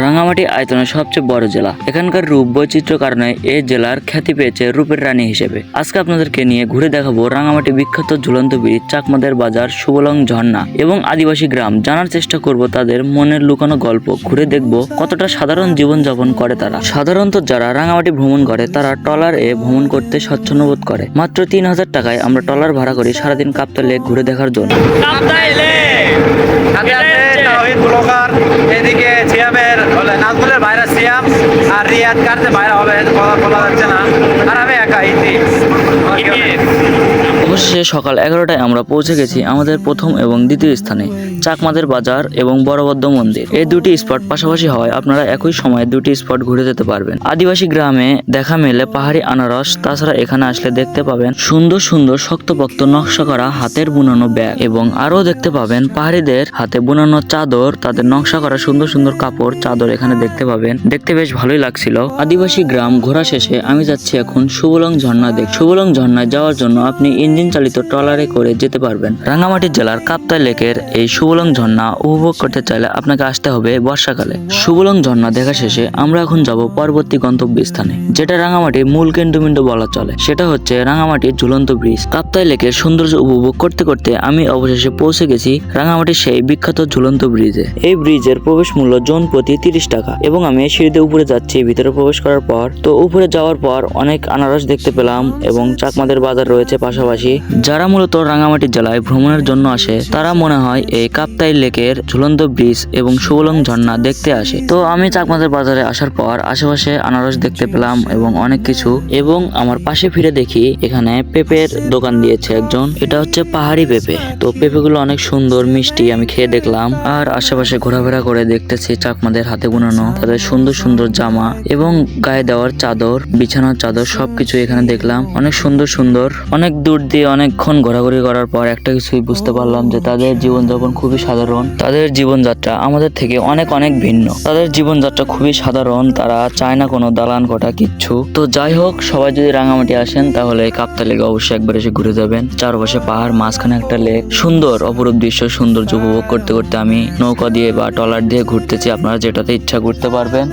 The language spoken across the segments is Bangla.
রাঙামাটি আয়তনের সবচেয়ে বড় জেলা। এখানকার রূপ বৈচিত্র্য কারণে এই জেলার খ্যাতি পেয়েছে রূপের রানী হিসেবে। আজকে আপনাদেরকে নিয়ে ঘুরে দেখাবো রাঙামাটি বিখ্যাত ঝুলন্ত ব্রিজ চাকমাদের বাজার সুবলং ঝর্ণা এবং আদিবাসী গ্রাম। জানার চেষ্টা করব তাদের মনের লুকানো গল্প। ঘুরে দেখব কতটা সাধারণ জীবনযাপন করে তারা। সাধারণত যারা রাঙামাটি ভ্রমণ করে তারা ট্রলার এ ভ্রমণ করতে স্বচ্ছন্দ বোধ করে। মাত্র তিন হাজার টাকায় আমরা ট্রলার ভাড়া করি সারাদিন কাপ্তা লেক ঘুরে দেখার জন্য। আর রিয়াদ কাটতে বাইরে কথা বলা যাচ্ছে না। আর আমি একা ইতি অবশেষে সকাল এগারোটায় আমরা পৌঁছে গেছি আমাদের প্রথম এবং দ্বিতীয় স্থানে, চাকমাদের বাজার এবং বড়বদ্দ মন্দির। এই দুটি স্পট পাশাপাশি হওয়ায় আপনারা একই সময়ে দুটি স্পট ঘুরে যেতে পারবেন। আদিবাসী গ্রামে দেখা মেলে পাহাড়ি আনারস, তাছাড়া এখানে আসলে দেখতে পাবেন সুন্দর সুন্দর শক্তপোক্ত নকশা করা হাতের বুনানো ব্যাগ এবং আরও দেখতে পাবেন পাহাড়িদের হাতে বুনানো চাদর, তাদের নকশা করা সুন্দর সুন্দর কাপড়, চাদর এখানে দেখতে পাবেন। দেখতে বেশ ভালোই লাগছিল। আদিবাসী গ্রাম ঘোরা শেষে আমি যাচ্ছি এখন সুবলং ঝর্ণা দেখ সুবলং ঝর্ণায় যাওয়ার জন্য আপনি ইঞ্জিন চালিত ট্রলারে করে যেতে পারবেন। রাঙামাটি জেলার কাপ্তাই লেকের এই সুবলং ঝর্ণা উপভোগ করতে চাইলে আপনাকে আসতে হবে বর্ষাকালে। সুবলং ঝর্ণা দেখা শেষে আমরা এখন যাব পরবর্তী গন্তব্য স্থানে যেটা রাঙামাটির মূল কেন্দ্রবিন্দু বলা চলে। সেটা হচ্ছে রাঙামাটির ঝুলন্ত ব্রিজ। কাপ্তাই লেকের সৌন্দর্য উপভোগ করতে করতে আমি অবশেষে পৌঁছে গেছি রাঙামাটির সেই বিখ্যাত ঝুলন্ত ব্রিজে। এই ব্রিজের প্রবেশ মূল্য জন প্রতি তিরিশ টাকা এবং আমি সিঁড়িতে উপরে যাচ্ছি, ভিতরে প্রবেশ করার পর। তো উপরে যাওয়ার পর অনেক আনারস দেখতে পেলাম এবং চাকমাদের বাজার রয়েছে পাশাপাশি। যারা মূলত রাঙামাটি জেলায় ভ্রমণের জন্য আসে, তারা মনে হয় এই কাপ্তাই লেকের ঝুলন্ত ব্রিজ এবং সুবলং ঝর্ণা দেখতে আসে। তো আমি চাকমাদের বাজারে আসার পর আশেপাশে আনারস দেখতে পেলাম এবং অনেক কিছু এবং আমার পাশে ফিরে দেখি এখানে পেঁপের দোকান দিয়েছে একজন। এটা হচ্ছে পাহাড়ি পেঁপে। তো পেঁপেগুলো অনেক সুন্দর, মিষ্টি আমি খেয়ে দেখলাম। আর আশেপাশে ঘোরাফেরা করে দেখতেছি চাকমাদের হাতে বুনানো, তাদের সুন্দর সুন্দর জামা এবং গায়ে দেওয়ার চাদর, বিছানার চাদর সবকিছু এখানে দেখলাম। অনেক সুন্দর সুন্দর সুন্দর। অনেক দূর দিয়ে অনেকক্ষণ ঘোরাঘুরি করার পর একটা কিছুই বুঝতে পারলাম যে তাদের জীবনযাপন খুবই সাধারণ। তাদের জীবনযাত্রা আমাদের থেকে অনেক অনেক ভিন্ন। তাদের জীবনযাত্রা খুবই সাধারণ, তারা চায় না কোনো দালান কোটা কিচ্ছু। তো যাই হোক, সবাই যদি রাঙামাটি আসেন, তাহলে কাপ্তা লেগে অবশ্যই একবার এসে ঘুরে যাবেন। চারপাশে পাহাড়, মাঝখানে একটা লেক। সুন্দর, অপরূপ দৃশ্য সৌন্দর্য উপভোগ করতে করতে আমি নৌকা দিয়ে বা ট্রলার দিয়ে ঘুরতেছি। আপনারা যেটাতে ইচ্ছা ঘুরতে পারবেন।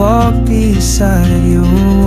walk beside you.